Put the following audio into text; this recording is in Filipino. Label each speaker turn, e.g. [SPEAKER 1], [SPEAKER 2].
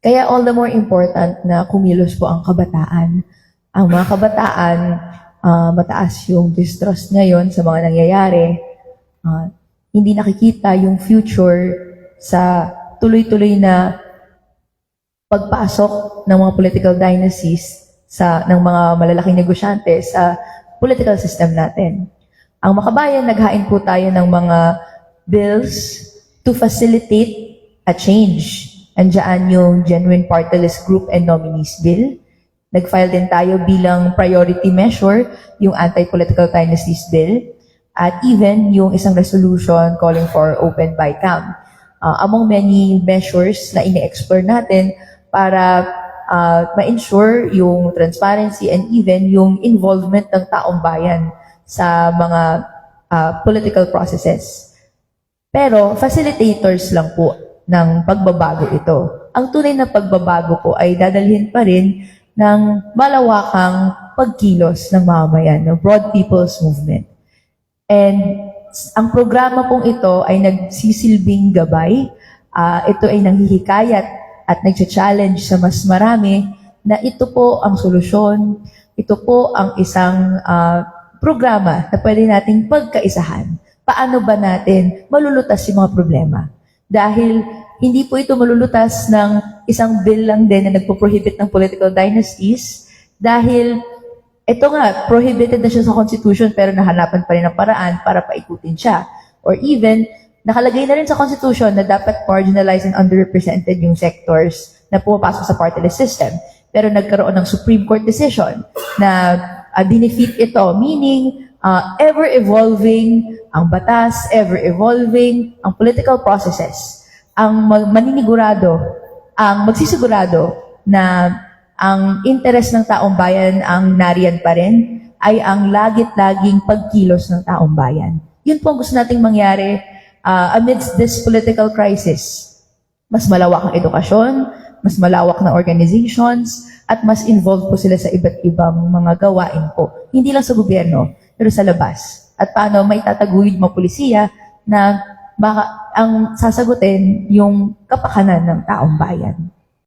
[SPEAKER 1] Kaya all the more important na kumilos po ang kabataan. Ang mga kabataan, ah, mataas yung distrust ngayon sa mga nangyayari. Ah, hindi nakikita yung future sa tuloy-tuloy na pagpasok ng mga political dynasties sa ng mga malalaking negosyante sa political system natin. Ang makabayan, naghain po tayo ng mga bills to facilitate a change. Andiyan yung Genuine Party List Group and Nominees Bill. Nag-file din tayo bilang priority measure yung Anti-Political Dynasties Bill at even yung isang resolution calling for open bycam. Uh, among many measures na ini-explore natin para uh, ma-ensure yung transparency and even yung involvement ng taong bayan sa mga uh, political processes. Pero facilitators lang po ng pagbabago ito. Ang tunay na pagbabago po ay dadalhin pa rin ng malawakang pagkilos ng mamamayan, ng broad people's movement. And ang programa pong ito ay nagsisilbing gabay. Ah, ito ay nanghihikayat at nagcha-challenge sa mas marami na ito po ang solusyon. Ito po ang isang ah, programa na pwede nating pagkaisahan. Paano ba natin malulutas yung mga problema? Dahil hindi po ito malulutas ng isang bill lang din na nagpo-prohibit ng political dynasties dahil ito nga, prohibited na siya sa Constitution pero nahanapan pa rin ng paraan para paikutin siya. Or even, nakalagay na rin sa Constitution na dapat marginalized and underrepresented yung sectors na pumapasok sa party list system. Pero nagkaroon ng Supreme Court decision na uh, dinefeat ito, meaning uh, ever-evolving ang batas, ever-evolving ang political processes. Ang maninigurado, ang magsisigurado na ang interes ng taong bayan ang nariyan pa rin ay ang lagit-laging pagkilos ng taong bayan. Yun po ang gusto nating mangyari uh, amidst this political crisis. Mas malawak ang edukasyon, mas malawak na organizations, at mas involved po sila sa iba't ibang mga gawain po. Hindi lang sa gobyerno, pero sa labas. At paano may tataguyod mga polisiya na baka ang sasagutin yung kapakanan ng taong bayan.